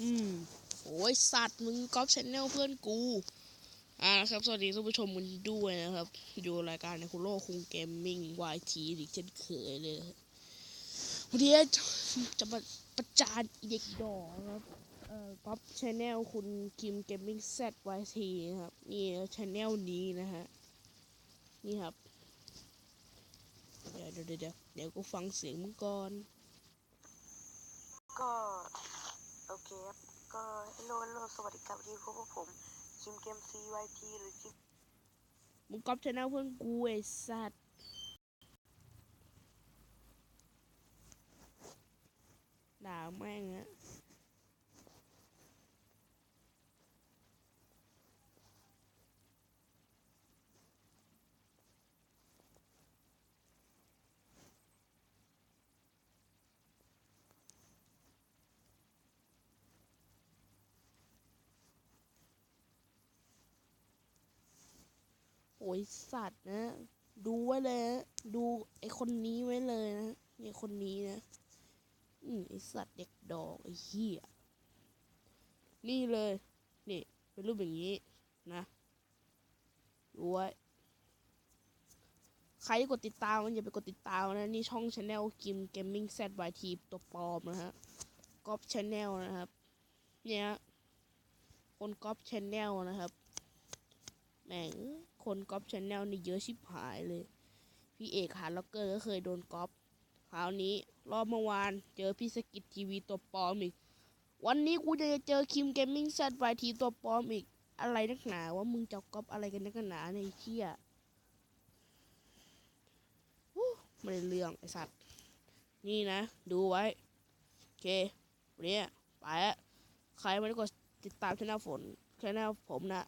อืมโอ้ยสัตว์มึงก๊อปชแนลเพื่อนกู อ่านะครับ สวัสดีท่านผู้ชมกันด้วยนะครับ อยู่รายการในคุโร่คุงเกมมิ่งวายทีอีกเช่นเคยเลยวันนี้จะมาประจานเด็กดอกครับ เอ่อก๊อปชแนลคุณคิมเกมมิ่งแซดวายทีนะครับ นี่ชแนลนี้นะฮะ นี่ครับ เดี๋ยวเดี๋ยวเดี๋ยวเดี๋ยวกูฟังเสียงมึงก่อน ก็โอเคครับ ก็ฮัลโหลฮัลโหลสวัสดีครับที่พบกับผมคิมเกมซียทีหรือคิมมึงก๊อปชแนลเพื่อนกูไอ้สัตว์ด่าแม่งอะโอ้ ยสัตว์นะ ดูไว้เลยนะดูไอคนนี้ไว้เลยนะนี่คนนี้นะอืมไอสัตว์เด็กดอกไอเหี้ยนี่เลยนี่เป็นรูปอย่างนี้นะดูไว้ใครกดติดตามมันอย่าไปกดติดตามนะ นี่ช่องชาแนลกิมเกมมิ่งแซดวายทีตัวปลอมนะฮะก๊อปชาแนลนะครับ เนี่ยคนก๊อปชาแนลนะครับ แม่งคนก๊อปชแนลนี่เยอะชิบหายเลย พี่เอกหาล็อกเกอร์ก็เคยโดนก๊อปคราวนี้รอบเมื่อวานเจอพี่สกิททีวีตัวปลอมอีก วันนี้กูจะเจอคิมเกมมิ่งแซดไวทีตัวปลอมอีก อะไรนักหนาว่ามึงจะก๊อปอะไรกันนักหนาในเที่ยวู้ไม่ได้เรื่องไอสัตว์ นี่นะ ดูไว้ โอเควันนี้ไปละใครไม่ได้กดติดตามช่องฝนช่องผมนะ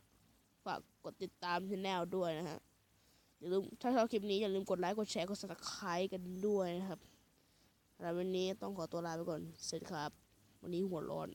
ฝากกดติดตามช anel ด้วยนะฮะอย่าลืมถ้าชอบคลิปนี้อย่าลืมกดไลค์กดแชร์กด subscribe กันด้วยนะครับสำหรับวันนี้ต้องขอตัวลาไปก่อน เสร็จครับ วันนี้หัวร้อน